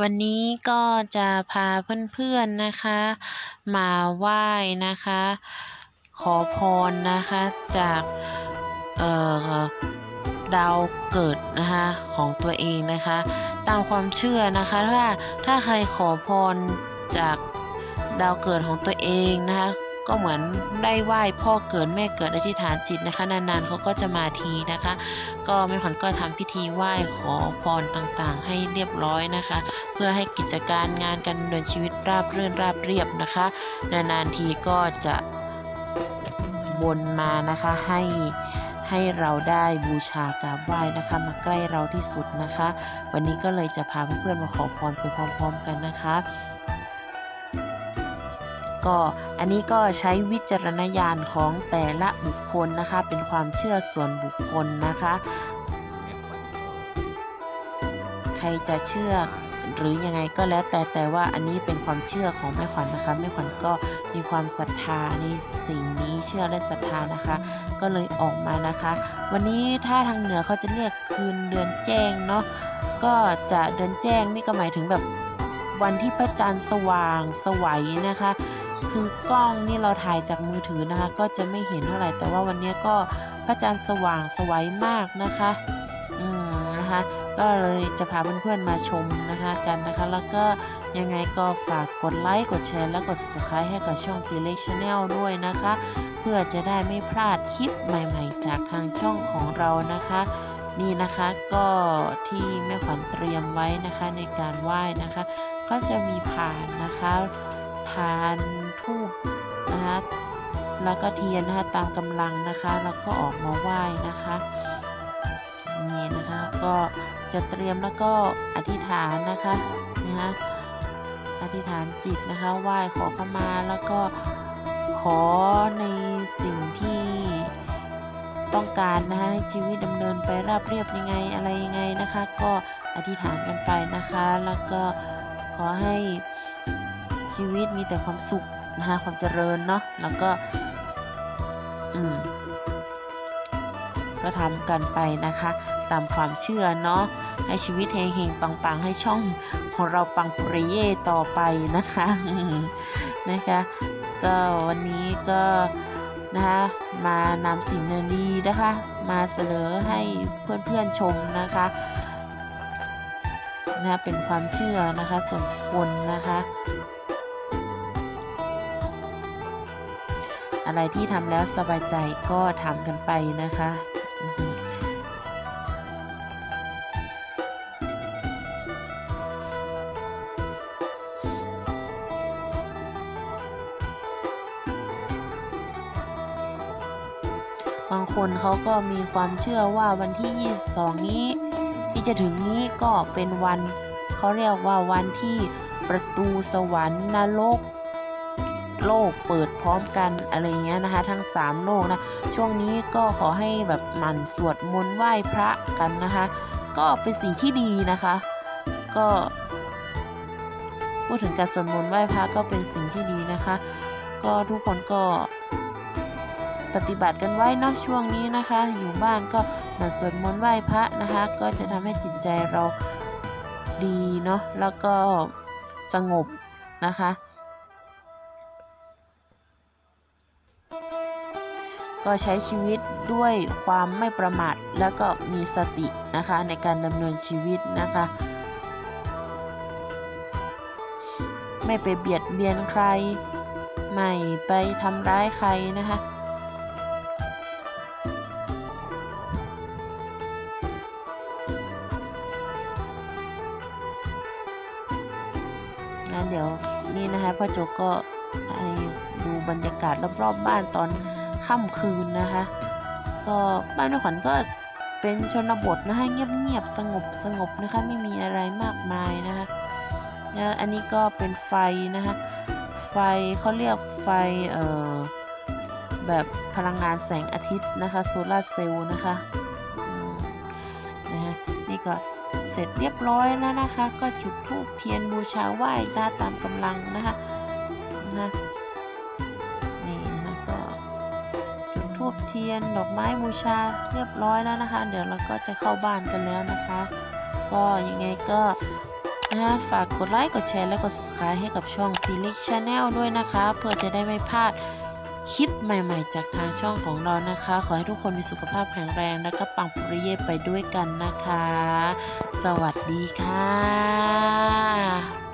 วันนี้ก็จะพาเพื่อนๆนะคะ มาไหว้นะคะ ขอพรนะคะจากเอ่อดาวเกิดนะคะของตัวเองนะคะ ตามความเชื่อนะคะถ้าถ้าใครขอพรจากดาวเกิดของตัวเองนะคะ ก็เหมือนได้ไหว้พ่อเกิดแม่เกิดอธิษฐานจิตนะคะ นานๆเขาก็จะมาทีนะคะ ก็แม่ขวัญก็ทำพิธีไหว้ขอพรต่างๆ ให้เรียบร้อยนะคะ พื่อให้กิจการงานการดำเนินชีวิตราบรื่นราบเรียบนะคะ นานๆทีก็จะวนมานะคะให้ให้เราได้บูชากราบไหว้นะคะ มาใกล้เราที่สุดนะคะ วันนี้ก็เลยจะพาเพื่อนๆมาขอพรไปพร้อมๆกันนะคะก็อันนี้ก็ใช้วิจารณญาณของแต่ละบุคคลนะคะ เป็นความเชื่อส่วนบุคคลนะคะ ใครจะเชื่อ หรือยังไงก็แล้วแต่แต่ว่าอันนี้เป็นความเชื่อของแม่ขวัญนะคะแม่ขวัญก็มีความศรัทธาในสิ่งนี้เชื่อและศรัทธานะคะ ก็เลยออกมานะคะ วันนี้ถ้าทางเหนือเขาจะเรียกคืนเดือนแจ้งเนาะก็จะเดือนแจ้งนี่ก็หมายถึงแบบวันที่พระจันทร์สว่างสวัยนะคะ คือกล้องนี่เราถ่ายจากมือถือนะคะ ก็จะไม่เห็นเท่าไหร่แต่ว่าวันนี้ก็พระจันทร์สว่างสวัยมากนะคะ อืม นะคะ ก็เลยจะพาเพื่อนๆมาชมนะคะกันนะคะ แล้วก็ยังไงก็ฝากกดไลค์กดแชร์และกด subscribe ให้กับช่อง t ีเล็กชาแนลด้วยนะคะ เพื่อจะได้ไม่พลาดคลิปใหม่ๆ จากทางช่องของเรานะคะ นี่นะคะก็ที่แม่ขวัญเตรียมไว้นะคะในการไหว้นะคะ ก็จะมีผ่านนะคะผ่านทูบนะคะแล้วก็เทียนนะคะตามกำลังนะคะ แล้วก็ออกมาไหว้นะคะ ก็จะเตรียมแล้วก็อธิษฐานนะคะนะคะอธิษฐานจิตนะคะไหว้ขอขมาแล้วก็ขอในสิ่งที่ต้องการนะคะให้ชีวิตดำเนินไปราบเรียบยังไงอะไรยังไงนะคะ ก็อธิษฐานกันไปนะคะ แล้วก็ขอให้ชีวิตมีแต่ความสุขนะคะความเจริญเนาะแล้วก็อืมก็ทำกันไปนะคะ ตามความเชื่อเนาะให้ชีวิตเฮงๆปังๆ ให้ช่องของเราปังปริเย่ต่อไปนะคะนะคะ ก็วันนี้ก็นะคะมานำสิ่งดีนะคะ มาเสนอให้เพื่อนๆชมนะคะนะเป็นความเชื่อนะคะส่วนคนนะคะ อะไรที่ทำแล้วสบายใจก็ทำกันไปนะคะ บางคนเขาก็มีความเชื่อว่าวันที่ 22 นี้ ที่จะถึงนี้ก็เป็นวันเขาเรียกว่าวันที่ประตูสวรรค์นรกโลกเปิดพร้อมกันอะไรเงี้ยนะคะ ทั้ง 3 โลกนะ ช่วงนี้ก็ขอให้แบบหมั่นสวดมนต์ไหว้พระกันนะคะ ก็เป็นสิ่งที่ดีนะคะ ก็พูดถึงการสวดมนต์ไหว้พระก็เป็นสิ่งที่ดีนะคะ ก็ทุกคนก็ ปฏิบัติกันไว้นาะช่วงนี้นะคะ อยู่บ้านก็มั่นสวดมนต์ไหว้พระนะคะ ก็จะทำให้จิตใจเราดีเนาะแล้วก็สงบนะคะ ก็ใช้ชีวิตด้วยความไม่ประมาทแล้วก็มีสตินะคะในการดำเนินชีวิตนะคะ ไม่ไปเบียดเบียนใคร ไม่ไปทำร้ายใครนะคะ เดี๋ยวนี่นะคะพ่อโจกก็ให้ดูบรรยากาศรอบๆบบ้านตอนค่ำคืนนะคะ ก็บ้านแม่ขวัญก็เป็นชนบทนะคะเงียบๆสงบสงบนะคะไม่มีอะไรมากมายนะคะอันนี้ก็เป็นไฟนะคะไฟเขาเรียกไฟเอ่อแบบพลังงานแสงอาทิตย์นะคะโซลาร์เซลล์นะคะนะฮะนี่ก็ เสร็จเรียบร้อยแล้วนะคะ ก็จุดธูปเทียนบูชาไหว้นะตามกำลังนะคะนะนี่นะก็จุดธูปเทียนดอกไม้บูชาเรียบร้อยแล้วนะคะ เดี๋ยวเราก็จะเข้าบ้านกันแล้วนะคะ ก็ยังไงก็นะคะฝากกดไลค์กดแชร์และกด subscribe ให้กับช่อง t ิลิกชาแนลด้วยนะคะ เพื่อจะได้ไม่พลาด คลิปใหม่ๆ จากทางช่องของเรานะคะ ขอให้ทุกคนมีสุขภาพแข็งแรงและก็ปังปุริเย่ไปด้วยกันนะคะ สวัสดีค่ะ